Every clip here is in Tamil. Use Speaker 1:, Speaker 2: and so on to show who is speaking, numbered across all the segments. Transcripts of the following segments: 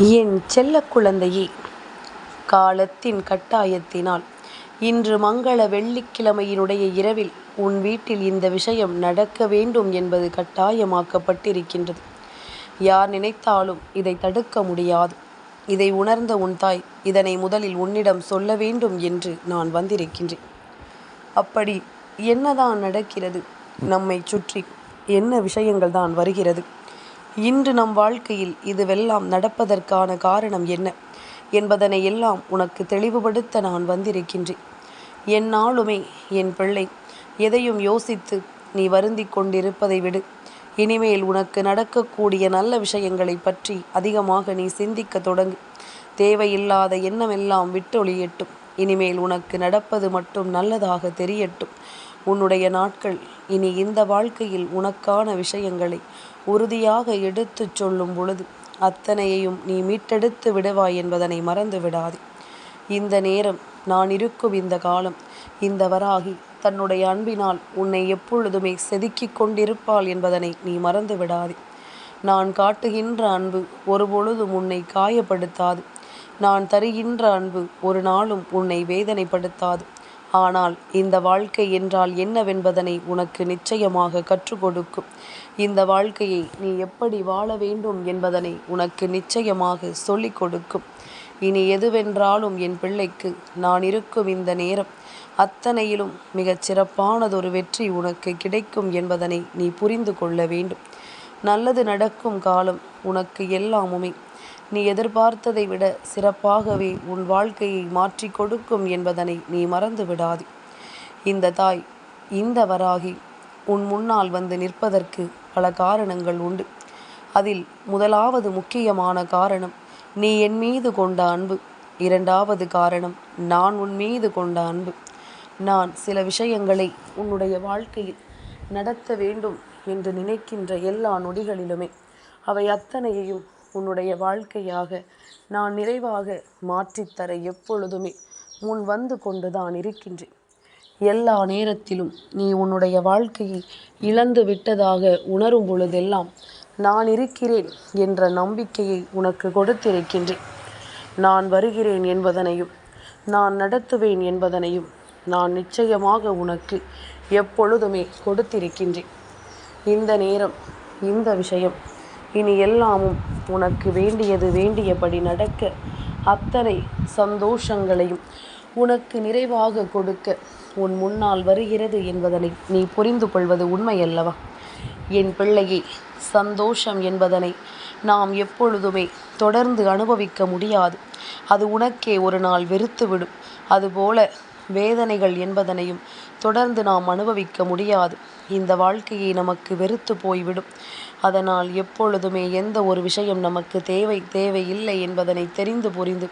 Speaker 1: என் செல்ல குழந்தையே காலத்தின் கட்டாயத்தினால் இன்று மங்கள வெள்ளிக்கிழமையினுடைய இரவில் உன் வீட்டில் இந்த விஷயம் நடக்க வேண்டும் என்பது கட்டாயமாக்கப்பட்டிருக்கின்றது. யார் நினைத்தாலும் இதை தடுக்க முடியாது. இதை உணர்ந்த உன் தாய் இதனை முதலில் உன்னிடம் சொல்ல வேண்டும் என்று நான் வந்திருக்கின்றேன். அப்படி என்னதான் நடக்கிறது? நம்மை சுற்றி என்ன விஷயங்கள் தான் வருகிறது? இன்று நம் வாழ்க்கையில் இதுவெல்லாம் நடப்பதற்கான காரணம் என்ன என்பதனை எல்லாம் உனக்கு தெளிவுபடுத்த நான் வந்திருக்கின்றேன். என்னாலுமே என் பிள்ளை. எதையும் யோசித்து நீ வருந்தி கொண்டிருப்பதை விடு. இனிமேல் உனக்கு நடக்கக்கூடிய நல்ல விஷயங்களை பற்றி அதிகமாக நீ சிந்திக்க தொடங்கு. தேவையில்லாத எண்ணமெல்லாம் விட்டொழியட்டும். இனிமேல் உனக்கு நடப்பது மட்டும் நல்லதாக தெரியட்டும். உன்னுடைய நாட்கள் இனி இந்த வாழ்க்கையில் உனக்கான விஷயங்களை உறுதியாக எடுத்துச் சொல்லும் பொழுது அத்தனையையும் நீ மீட்டெடுத்து விடுவாய் என்பதனை மறந்து விடாதே. இந்த நேரம் நான் இருக்கும் இந்த காலம் இந்த வராகி தன்னுடைய அன்பினால் உன்னை எப்பொழுதுமே செதுக்கிக் கொண்டிருப்பாள் என்பதனை நீ மறந்து விடாதே. நான் காட்டுகின்ற அன்பு ஒருபொழுதும் உன்னை காயப்படுத்தாது. நான் தருகின்ற அன்பு ஒரு நாளும் உன்னை வேதனைப்படுத்தாது. ஆனால் இந்த வாழ்க்கை என்றால் என்னவென்பதனை உனக்கு நிச்சயமாக கற்றுக் கொடுக்கும். இந்த வாழ்க்கையை நீ எப்படி வாழ வேண்டும் என்பதனை உனக்கு நிச்சயமாக சொல்லிக் கொடுக்கும். இனி எதுவென்றாலும் என் பிள்ளைக்கு நான் இருக்கும் இந்த நேரம் அத்தனையிலும் மிகச் சிறப்பானதொரு வெற்றி உனக்கு கிடைக்கும் என்பதனை நீ புரிந்து கொள்ள வேண்டும். நல்லது நடக்கும் காலம் உனக்கு எல்லாமுமே. நீ எதிர்பார்த்ததை விட சிறப்பாகவே உன் வாழ்க்கையை மாற்றி கொடுக்கும் என்பதனை நீ மறந்து விடாது. இந்த தாய் இந்த வராகி உன் முன்னால் வந்து நிற்பதற்கு பல காரணங்கள் உண்டு. அதில் முதலாவது முக்கியமான காரணம் நீ என் மீது கொண்ட அன்பு. இரண்டாவது காரணம் நான் உன் மீது கொண்ட அன்பு. நான் சில விஷயங்களை உன்னுடைய வாழ்க்கையில் நடத்த வேண்டும் என்று நினைக்கின்ற எல்லா நொடிகளிலுமே அவை அத்தனையையும் உன்னுடைய வாழ்க்கையாக நான் நிறைவாக மாற்றித்தர எப்பொழுதுமே முன் வந்து கொண்டுதான் இருக்கின்றேன். எல்லா நேரத்திலும் நீ உன்னுடைய வாழ்க்கையை இழந்து விட்டதாக உணரும் பொழுதெல்லாம் நான் இருக்கிறேன் என்ற நம்பிக்கையை உனக்கு கொடுத்திருக்கின்றேன். நான் வருகிறேன் என்பதனையும் நான் நடத்துவேன் என்பதனையும் நான் நிச்சயமாக உனக்கு எப்பொழுதுமே கொடுத்திருக்கின்றேன். இந்த நேரம் இந்த விஷயம் இனி எல்லாமும் உனக்கு வேண்டியது வேண்டியபடி நடக்க. அத்தனை சந்தோஷங்களையும் உனக்கு நிறைவாக கொடுக்க உன் முன்னால் வருகிறது என்பதனை நீ புரிந்து கொள்வது உண்மையல்லவா? என் பிள்ளையே சந்தோஷம் என்பதனை நாம் எப்பொழுதுமே தொடர்ந்து அனுபவிக்க முடியாது. அது உனக்கே ஒரு நாள் வெறுத்துவிடும். அதுபோல வேதனைகள் என்பதனையும் தொடர்ந்து நாம் அனுபவிக்க முடியாது. இந்த வாழ்க்கையை நமக்கு வெறுத்து போய்விடும். அதனால் எப்பொழுதுமே எந்த ஒரு விஷயம் நமக்கு தேவை தேவையில்லை என்பதனை தெரிந்து புரிந்து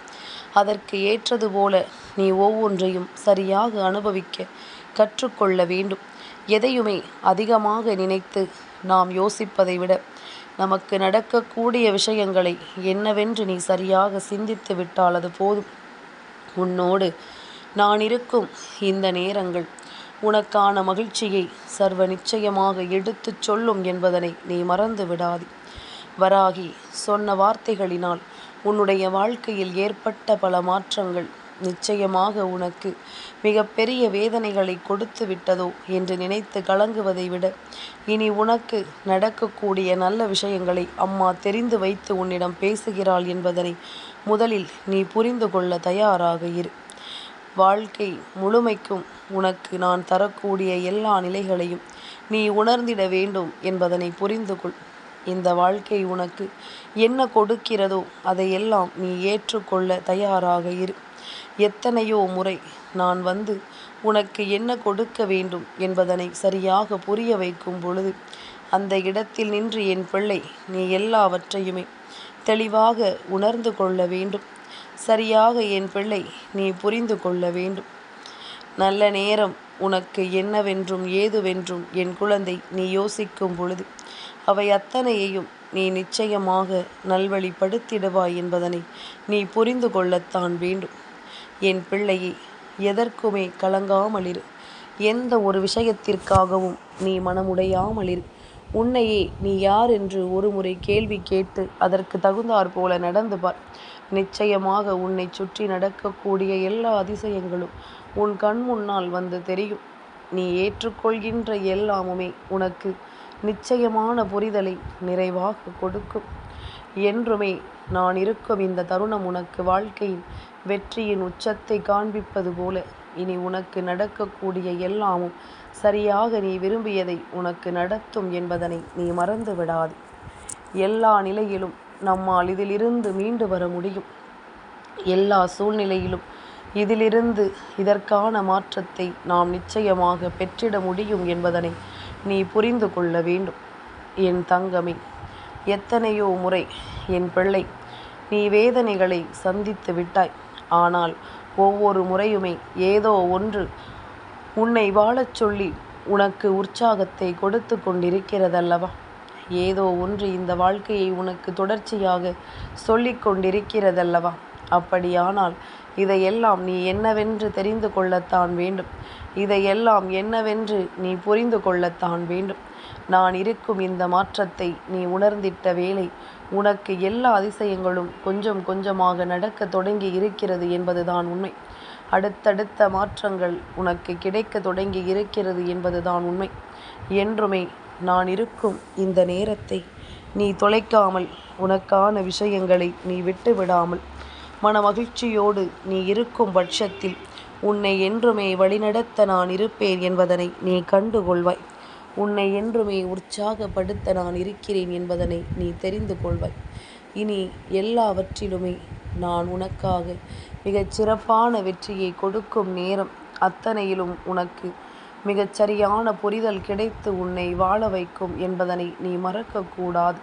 Speaker 1: அதற்கு ஏற்றது போல நீ ஒவ்வொன்றையும் சரியாக அனுபவிக்க கற்றுக்கொள்ள வேண்டும். எதையுமே அதிகமாக நினைத்து நாம் யோசிப்பதை விட நமக்கு நடக்கக்கூடிய விஷயங்களை என்னவென்று நீ சரியாக சிந்தித்து விட்டால் அது போதும். உன்னோடு நான் இருக்கும் இந்த நேரங்கள். உனக்கான மகிழ்ச்சியை சர்வ நிச்சயமாக எடுத்துச் சொல்லும் என்பதனை நீ மறந்து விடாதே. வராகி சொன்ன வார்த்தைகளினால் உன்னுடைய வாழ்க்கையில் ஏற்பட்ட பல மாற்றங்கள் நிச்சயமாக உனக்கு மிகப்பெரிய வேதனைகளை கொடுத்து விட்டதோ என்று நினைத்து கலங்குவதை விட இனி உனக்கு நடக்கக்கூடிய நல்ல விஷயங்களை அம்மா தெரிந்து வைத்து உன்னிடம் பேசுகிறாள் என்பதனை முதலில் நீ புரிந்து கொள்ள தயாராக இரு. வாழ்க்கை முழுமைக்கும் உனக்கு நான் தரக்கூடிய எல்லா நிலைகளையும் நீ உணர்ந்திட வேண்டும் என்பதனை புரிந்து கொள் இந்த வாழ்க்கை உனக்கு என்ன கொடுக்கிறதோ அதையெல்லாம் நீ ஏற்றுக்கொள்ள தயாராக இரு. எத்தனையோ முறை நான் வந்து உனக்கு என்ன கொடுக்க வேண்டும் என்பதனை சரியாக புரிய வைக்கும் பொழுது அந்த இடத்தில் நின்று என் பிள்ளை நீ எல்லாவற்றையுமே தெளிவாக உணர்ந்து கொள்ள வேண்டும். சரியாக என் பிள்ளை நீ புரிந்து கொள்ள வேண்டும். நல்ல நேரம் உனக்கு என்னவென்றும் ஏதுவென்றும் என் குழந்தை நீ யோசிக்கும் பொழுது அவை அத்தனையையும் நீ நிச்சயமாக நல்வழிப்படுத்திடுவாய் என்பதனை நீ புரிந்து கொள்ளத்தான் வேண்டும். என் பிள்ளையை எதற்குமே கலங்காமலிரு. எந்த ஒரு விஷயத்திற்காகவும் நீ மனமுடையாமலிரு. உன்னையே நீ யார் என்று ஒருமுறை கேள்வி கேட்டு அதற்கு தகுந்தாற் போல நடந்து பார். நிச்சயமாக உன்னை சுற்றி நடக்கக்கூடிய எல்லா அதிசயங்களும் உன் கண் முன்னால் வந்து தெரியும். நீ ஏற்றுக்கொள்கின்ற எல்லாமுமே உனக்கு நிச்சயமான புரிதலை நிறைவாக கொடுக்கும். என்றுமே நான் இருக்கும் இந்த தருணம் உனக்கு வாழ்க்கையின் வெற்றியின் உச்சத்தை காண்பிப்பது போல இனி உனக்கு நடக்கக்கூடிய எல்லாமும் சரியாக நீ விரும்பியதை உனக்கு நடத்தும் என்பதனை நீ மறந்து விடாது எல்லா நிலையிலும் நம்மால் இதிலிருந்து மீண்டு வர முடியும். எல்லா சூழ்நிலையிலும் இதிலிருந்து இதற்கான மாற்றத்தை நாம் நிச்சயமாக பெற்றிட முடியும் என்பதனை நீ புரிந்து கொள்ள வேண்டும். என் தங்கமே எத்தனையோ முறை என் பிள்ளை நீ வேதனைகளை சந்தித்து விட்டாய். ஆனால் ஒவ்வொரு முறையுமே ஏதோ ஒன்று உன்னை வாழச் சொல்லி உனக்கு உற்சாகத்தை கொடுத்து கொண்டிருக்கிறதல்லவா? ஏதோ ஒன்று இந்த வாழ்க்கையை உனக்கு தொடர்ச்சியாக சொல்லிக் கொண்டிருக்கிறதல்லவா? அப்படியானால் இதையெல்லாம் நீ என்னவென்று தெரிந்து கொள்ளத்தான் வேண்டும். இதையெல்லாம் என்னவென்று நீ புரிந்து கொள்ளத்தான் வேண்டும். நான் இருக்கும் இந்த மாற்றத்தை நீ உணர்ந்திட்ட வேளை உனக்கு எல்லா அதிசயங்களும் கொஞ்சம் கொஞ்சமாக நடக்க தொடங்கி இருக்கிறது என்பதுதான் உண்மை. அடுத்தடுத்த மாற்றங்கள் உனக்கு கிடைக்க தொடங்கி இருக்கிறது என்பதுதான் உண்மை. என்றுமே நான் இருக்கும் இந்த நேரத்தை நீ தொலைக்காமல் உனக்கான விஷயங்களை நீ விட்டு விடாமல் மன மகிழ்ச்சியோடு நீ இருக்கும் பட்சத்தில் உன்னை என்றுமே வழிநடத்த நான் இருப்பேன் என்பதனை நீ கண்டுகொள்வாய். உன்னை என்றுமே உற்சாகப்படுத்த நான் இருக்கிறேன் என்பதனை நீ தெரிந்து கொள்வாய். இனி எல்லாவற்றிலுமே நான் உனக்காக மிகச் சிறப்பான வெற்றியை கொடுக்கும் நேரம் அத்தனையிலும் உனக்கு மிகச்சரியான புரிதல் கிடைத்து உன்னை வாழ வைக்கும் என்பதனை நீ மறக்கக்கூடாது.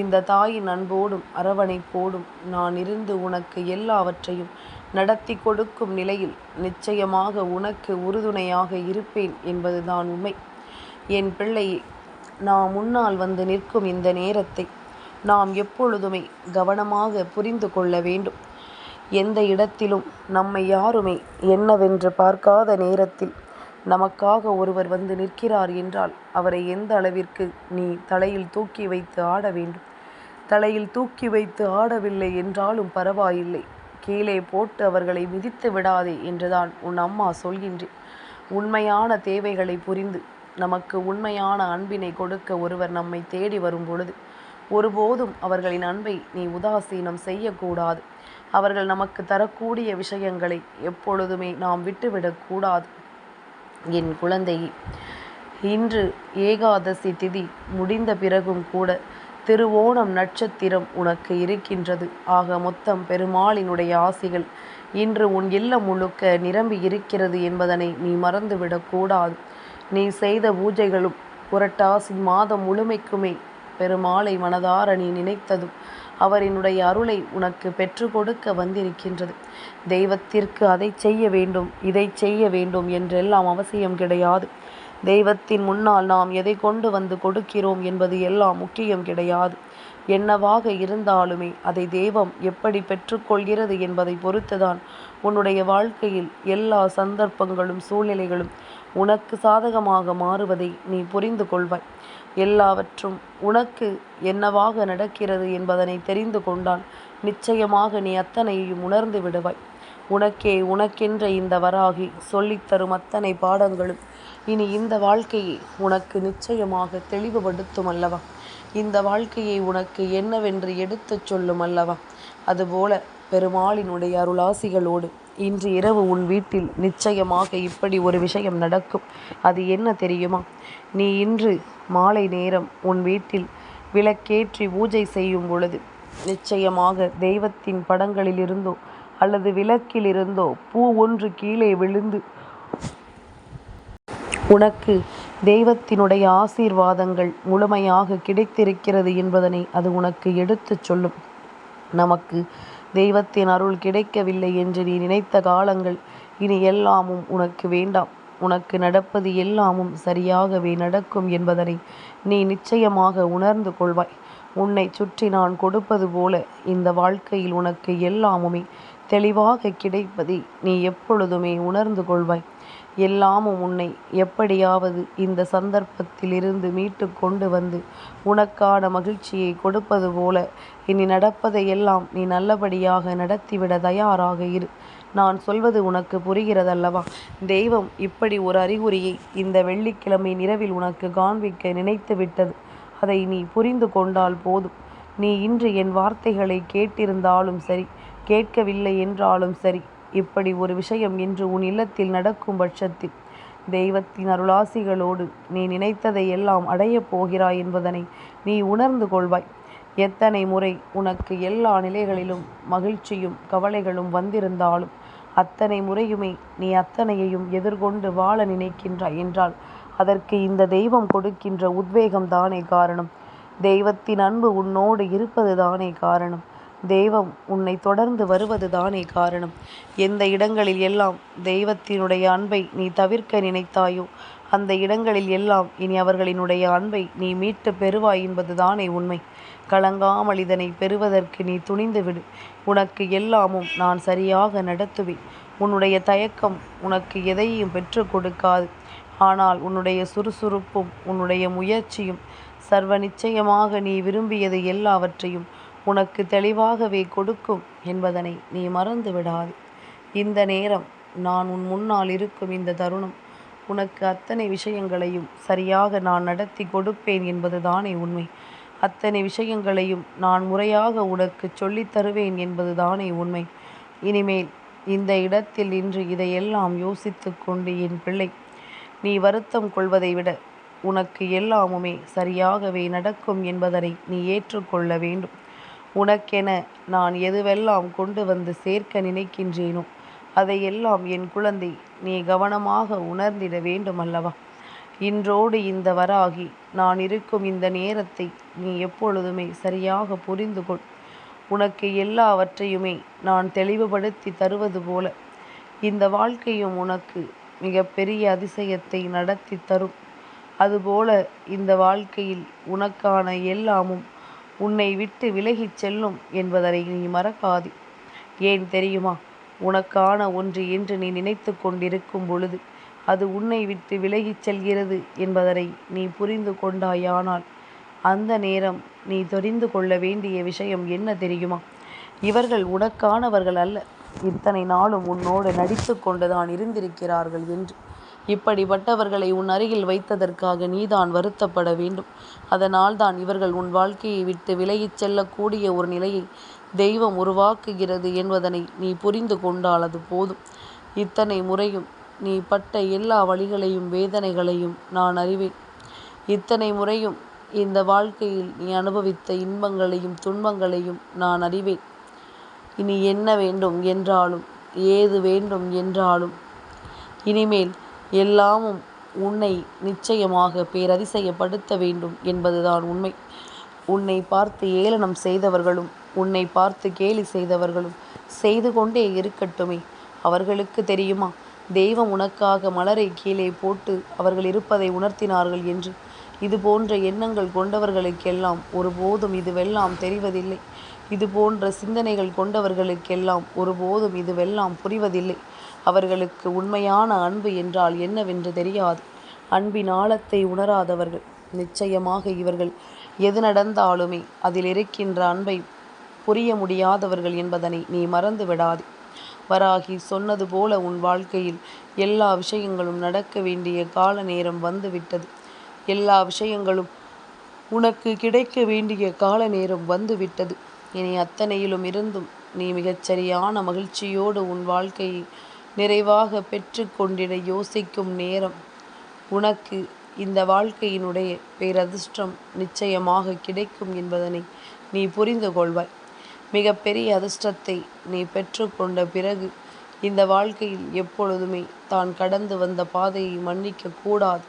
Speaker 1: இந்த தாயின் அன்போடும் அரவணைப்போடும் நான் இருந்து உனக்கு எல்லாவற்றையும் நடத்தி கொடுக்கும் நிலையில் நிச்சயமாக உனக்கு உறுதுணையாக இருப்பேன் என்பதுதான் உண்மை. என் பிள்ளையே நான் முன்னால் வந்து நிற்கும் இந்த நேரத்தை நாம் எப்பொழுதுமே கவனமாக புரிந்து கொள்ள வேண்டும். எந்த இடத்திலும் நம்மை யாருமே என்னவென்று பார்க்காத நேரத்தில் நமக்காக ஒருவர் வந்து நிற்கிறார் என்றால் அவரை எந்த அளவிற்கு நீ தலையில் தூக்கி வைத்து ஆட வேண்டும்? தலையில் தூக்கி வைத்து ஆடவில்லை என்றாலும் பரவாயில்லை. கீழே போட்டு அவர்களை மிதித்து விடாதே என்றுதான் உன் அம்மா சொல்கின்றேன். உண்மையான தேவைகளை புரிந்து நமக்கு உண்மையான அன்பினை கொடுக்க ஒருவர் நம்மை தேடி வரும் பொழுது ஒருபோதும் அவர்களின் அன்பை நீ உதாசீனம் செய்யக்கூடாது. அவர்கள் நமக்கு தரக்கூடிய விஷயங்களை எப்பொழுதுமே நாம் விட்டுவிடக்கூடாது. என் குழந்தை. இன்று ஏகாதசி திதி முடிந்த பிறகும் கூட திருவோணம் நட்சத்திரம் உனக்கு இருக்கின்றது. ஆக மொத்தம் பெருமாளினுடைய ஆசிகள் இன்று உன் இல்லம் முழுக்க நிரம்பி இருக்கிறது என்பதனை நீ மறந்துவிடக்கூடாது நீ செய்த பூஜைகளும் புரட்டாசி மாதம் முழுமைக்குமே பெருமாளை மனதார நீ நினைத்ததும் அவரினுடைய அருளை உனக்கு பெற்று கொடுக்க வந்திருக்கின்றது. தெய்வத்திற்கு அதை செய்ய வேண்டும் இதை செய்ய வேண்டும் என்றெல்லாம் அவசியம் கிடையாது. தெய்வத்தின் முன்னால் நாம் எதை கொண்டு வந்து கொடுக்கிறோம் என்பது எல்லாம் முக்கியம் கிடையாது. என்னவாக இருந்தாலுமே அதை தெய்வம் எப்படி பெற்றுக்கொள்கிறது என்பதை பொறுத்துதான் உன்னுடைய வாழ்க்கையில் எல்லா சந்தர்ப்பங்களும் சூழ்நிலைகளும் உனக்கு சாதகமாக மாறுவதை நீ புரிந்து கொள்வாய். எல்லாவற்றும் உனக்கு என்னவாக நடக்கிறது என்பதனை தெரிந்து கொண்டால் நிச்சயமாக நீ அத்தனையையும் உணர்ந்து விடுவாய். உனக்கே உனக்கென்ற இந்த வராகி சொல்லித்தரும் அத்தனை பாடங்களும் இனி இந்த வாழ்க்கையை உனக்கு நிச்சயமாக தெளிவுபடுத்தும் அல்லவா? இந்த வாழ்க்கையை உனக்கு என்னவென்று எடுத்துச் சொல்லும் அல்லவா? அதுபோல பெருமாளினுடைய அருளாசிகளோடு இன்று இரவு உன் வீட்டில் நிச்சயமாக இப்படி ஒரு விஷயம் நடக்கும். அது என்ன தெரியுமா? நீ இன்று மாலை நேரம் உன் வீட்டில் விளக்கேற்றி பூஜை செய்யும் பொழுது நிச்சயமாக தெய்வத்தின் படங்களிலிருந்தோ அல்லது விளக்கிலிருந்தோ பூ ஒன்று கீழே விழுந்து உனக்கு தெய்வத்தினுடைய ஆசீர்வாதங்கள் முழுமையாக கிடைத்திருக்கிறது என்பதனை அது உனக்கு எடுத்துச் சொல்லும். நமக்கு தெய்வத்தின் அருள் கிடைக்கவில்லை என்று நீ நினைத்த காலங்கள் இனி எல்லாமும் உனக்கு வேண்டாம். உனக்கு நடப்பது எல்லாமும் சரியாகவே நடக்கும் என்பதனை நீ நிச்சயமாக உணர்ந்து கொள்வாய். உன்னை சுற்றி நான் கொடுப்பது போல இந்த வாழ்க்கையில் உனக்கு எல்லாமுமே தெளிவாக கிடைப்பதை நீ எப்பொழுதுமே உணர்ந்து கொள்வாய். எல்லாமும் உன்னை எப்படியாவது இந்த சந்தர்ப்பத்திலிருந்து மீட்டு கொண்டு வந்து உனக்கான மகிழ்ச்சியை கொடுப்பது போல இனி நடப்பதையெல்லாம் நீ நல்லபடியாக நடத்திவிட தயாராக இரு. நான் சொல்வது உனக்கு புரிகிறதல்லவா? தெய்வம் இப்படி ஒரு அறிகுறியை இந்த வெள்ளிக்கிழமை நிறவில் உனக்கு காண்பிக்க நினைத்து விட்டது. அதை நீ புரிந்து கொண்டால் போதும். நீ இன்று என் வார்த்தைகளை கேட்டிருந்தாலும் சரி கேட்கவில்லை என்றாலும் சரி இப்படி ஒரு விஷயம் இன்று உன் இல்லத்தில் நடக்கும் பட்சத்தில். தெய்வத்தின் அருளாசிகளோடு நீ நினைத்ததை எல்லாம் அடையப் போகிறாய் என்பதனை நீ உணர்ந்து கொள்வாய். எத்தனை முறை உனக்கு எல்லா நிலைகளிலும் மகிழ்ச்சியும் கவலைகளும் வந்திருந்தாலும் அத்தனை முறையுமே நீ அத்தனையையும் எதிர்கொண்டு வாழ நினைக்கின்றாய் என்றால் அதற்கு இந்த தெய்வம் கொடுக்கின்ற உத்வேகம் தானே காரணம். தெய்வத்தின் அன்பு உன்னோடு இருப்பது தானே காரணம். தெய்வம் உன்னை தொடர்ந்து வருவது தானே காரணம். எந்த இடங்களில் எல்லாம் தெய்வத்தினுடைய அன்பை நீ தவிர்க்க நினைத்தாயோ அந்த இடங்களில் எல்லாம் இனி அவர்களினுடைய அன்பை நீ மீட்டு பெறுவாய் என்பது தானே உண்மை. கலங்காமல் இதனை பெறுவதற்கு நீ துணிந்து விடு. உனக்கு எல்லாமும் நான் சரியாக நடத்துவேன். உன்னுடைய தயக்கம் உனக்கு எதையும் பெற்று கொடுக்காது. ஆனால் உன்னுடைய சுறுசுறுப்பும் உன்னுடைய முயற்சியும் சர்வ நிச்சயமாக நீ விரும்பியது எல்லாவற்றையும் உனக்கு தெளிவாகவே கொடுக்கும் என்பதனை நீ மறந்து விடாது. இந்த நேரம் நான் உன் முன்னால் இருக்கும் இந்த தருணம் உனக்கு அத்தனை விஷயங்களையும் சரியாக நான் நடத்தி கொடுப்பேன் என்பது தானே உண்மை. அத்தனை விஷயங்களையும் நான் முறையாக உனக்கு சொல்லித் தருவேன் என்பது தானே உண்மை. இனிமேல் இந்த இடத்தில் இன்று இதையெல்லாம் யோசித்து கொண்டு என் பிள்ளை நீ வருத்தம் கொள்வதை விட உனக்கு எல்லாமுமே சரியாகவே நடக்கும் என்பதனை நீ ஏற்றுக்கொள்ள வேண்டும். உனக்கென நான் எதுவெல்லாம் கொண்டு வந்து சேர்க்க நினைக்கின்றேனோ அதையெல்லாம் என் குழந்தை நீ கவனமாக உணர்ந்திட வேண்டும் அல்லவா இன்றோடு இந்த வராகி நான் இருக்கும் இந்த நேரத்தை நீ எப்பொழுதுமே சரியாக புரிந்து கொள். உனக்கு எல்லாவற்றையுமே நான் தெளிவுபடுத்தி தருவது போல இந்த வாழ்க்கையும் உனக்கு மிக பெரிய அதிசயத்தை நடத்தி தரும். அதுபோல இந்த வாழ்க்கையில் உனக்கான எல்லாமும் உன்னை விட்டு விலகிச் செல்லும் என்பதனை நீ மறக்காதே. ஏன் தெரியுமா? உனக்கான ஒன்று என்று நீ நினைத்து கொண்டிருக்கும் பொழுது அது உன்னை விட்டு விலகிச் செல்கிறது என்பதனை நீ புரிந்து கொண்டாயானால் அந்த நேரம் நீ தெரிந்து கொள்ள வேண்டிய விஷயம் என்ன தெரியுமா? இவர்கள் உனக்கானவர்கள் அல்ல. இத்தனை நாளும் உன்னோடு நடித்து கொண்டுதான் இருந்திருக்கிறார்கள் என்று. இப்படிப்பட்டவர்களை உன் அருகில் வைத்ததற்காக நீதான் வருத்தப்பட வேண்டும். அதனால் தான் இவர்கள் உன் வாழ்க்கையை விட்டு விலகிச் செல்லக்கூடிய ஒரு நிலையை தெய்வம் உருவாக்குகிறது என்பதனை நீ புரிந்து கொண்டால் அது போதும். இத்தனை முறையும் நீ பட்ட எல்லா வழிகளையும் வேதனைகளையும் நான் அறிவேன். இத்தனை முறையும் இந்த வாழ்க்கையில் நீ அனுபவித்த இன்பங்களையும் துன்பங்களையும் நான் அறிவேன். இனி என்ன வேண்டும் என்றாலும் ஏது வேண்டும் என்றாலும் இனிமேல் எல்லாமும் உன்னை நிச்சயமாக பேரதிசயப்படுத்த வேண்டும் என்பதுதான் உண்மை. உன்னை பார்த்து ஏளனம் செய்தவர்களும் உன்னை பார்த்து கேலி செய்தவர்களும் செய்து கொண்டே இருக்கட்டுமே. அவர்களுக்கு தெரியுமா? தெய்வம் உனக்காக மலரை கீழே போட்டு அவர்கள் இருப்பதை உணர்த்தினார்கள் என்று. இது போன்ற எண்ணங்கள் கொண்டவர்களுக்கெல்லாம் ஒருபோதும் இதுவெல்லாம் தெரிவதில்லை. இது போன்ற சிந்தனைகள் கொண்டவர்களுக்கெல்லாம் ஒருபோதும் இதுவெல்லாம் புரிவதில்லை. அவர்களுக்கு உண்மையான அன்பு என்றால் என்னவென்று தெரியாது. அன்பின் ஆழத்தை உணராதவர்கள். நிச்சயமாக இவர்கள் எது நடந்தாலுமே அதில் இருக்கின்ற அன்பை புரிய முடியாதவர்கள் என்பதனை நீ மறந்து விடாது. வராகி சொன்னது போல உன் வாழ்க்கையில் எல்லா விஷயங்களும் நடக்க வேண்டிய கால நேரம் வந்துவிட்டது. எல்லா விஷயங்களும் உனக்கு கிடைக்க வேண்டிய கால நேரம் வந்துவிட்டது. இனி அத்தனையிலும் இருந்தும் நீ மிகச்சரியான மகிழ்ச்சியோடு உன் வாழ்க்கையை நிறைவாக பெற்று கொண்டிட யோசிக்கும் நேரம். உனக்கு இந்த வாழ்க்கையினுடைய பேரதிர்ஷ்டம் நிச்சயமாக கிடைக்கும் என்பதனை நீ புரிந்து கொள்வாய். மிகப்பெரிய அதிர்ஷ்டத்தை நீ பெற்றுக்கொண்ட பிறகு இந்த வாழ்க்கையில் எப்பொழுதுமே தான் கடந்து வந்த பாதையை மன்னிக்க கூடாது.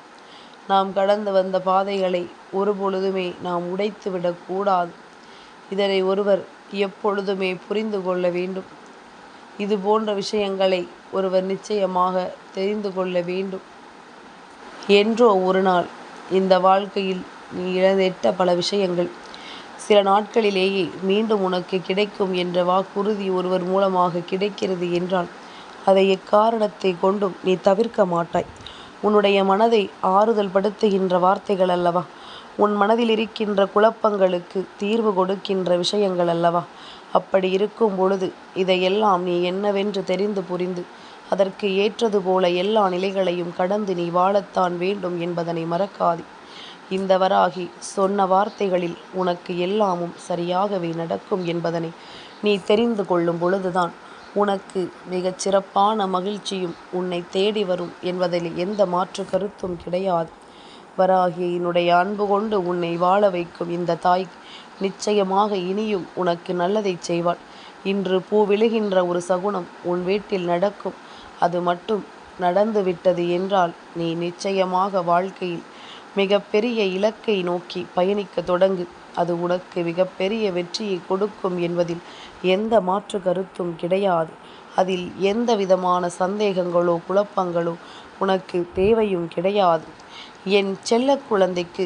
Speaker 1: நாம் கடந்து வந்த பாதைகளை ஒரு பொழுதுமே நாம் உடைத்துவிடக்கூடாது இதனை ஒருவர் எப்பொழுதுமே புரிந்து கொள்ள வேண்டும். இது போன்ற விஷயங்களை ஒருவர் நிச்சயமாக தெரிந்து கொள்ள வேண்டும். என்றோ ஒரு நாள் இந்த வாழ்க்கையில் நீ இழந்திட்ட பல விஷயங்கள் சில நாட்களிலேயே மீண்டும் உனக்கு கிடைக்கும் என்ற வாக்குறுதி ஒருவர் மூலமாக கிடைக்கிறது என்றால் அதை எக்காரணத்தை கொண்டும் நீ தவிர்க்க மாட்டாய். உன்னுடைய மனதை ஆறுதல் படுத்துகின்ற வார்த்தைகள் அல்லவா? உன் மனதில் இருக்கின்ற குழப்பங்களுக்கு தீர்வு கொடுக்கின்ற விஷயங்கள் அல்லவா? அப்படி இருக்கும் பொழுது இதையெல்லாம் நீ என்னவென்று தெரிந்து புரிந்து அதற்கு ஏற்றது போல எல்லா நிலைகளையும் கடந்து நீ வாழத்தான் வேண்டும் என்பதனை மறக்காதே. இந்த வராகி சொன்ன வார்த்தைகளில் உனக்கு எல்லாமும் சரியாகவே நடக்கும் என்பதனை நீ தெரிந்து கொள்ளும் பொழுதுதான் உனக்கு மிகச் சிறப்பான மகிழ்ச்சியும் உன்னை தேடி வரும் என்பதில் எந்த மாற்று கருத்தும் கிடையாது. வராகியினுடைய அன்பு கொண்டு உன்னை வாழ வைக்கும் இந்த தாய்க்கு நிச்சயமாக இனியும் உனக்கு நல்லதை செய்வாள். இன்று பூ விழுகின்ற ஒரு சகுனம் உன் வீட்டில் நடக்கும். அது மட்டும் நடந்து விட்டது என்றால் நீ நிச்சயமாக வாழ்க்கையில் மிகப்பெரிய இலக்கை நோக்கி பயணிக்க தொடங்கு. அது உனக்கு மிகப்பெரிய வெற்றியை கொடுக்கும் என்பதில் எந்த மாற்று கருத்தும் கிடையாது. அதில் எந்த விதமான சந்தேகங்களோ குழப்பங்களோ உனக்கு தேவையும் கிடையாது. என் செல்ல குழந்தைக்கு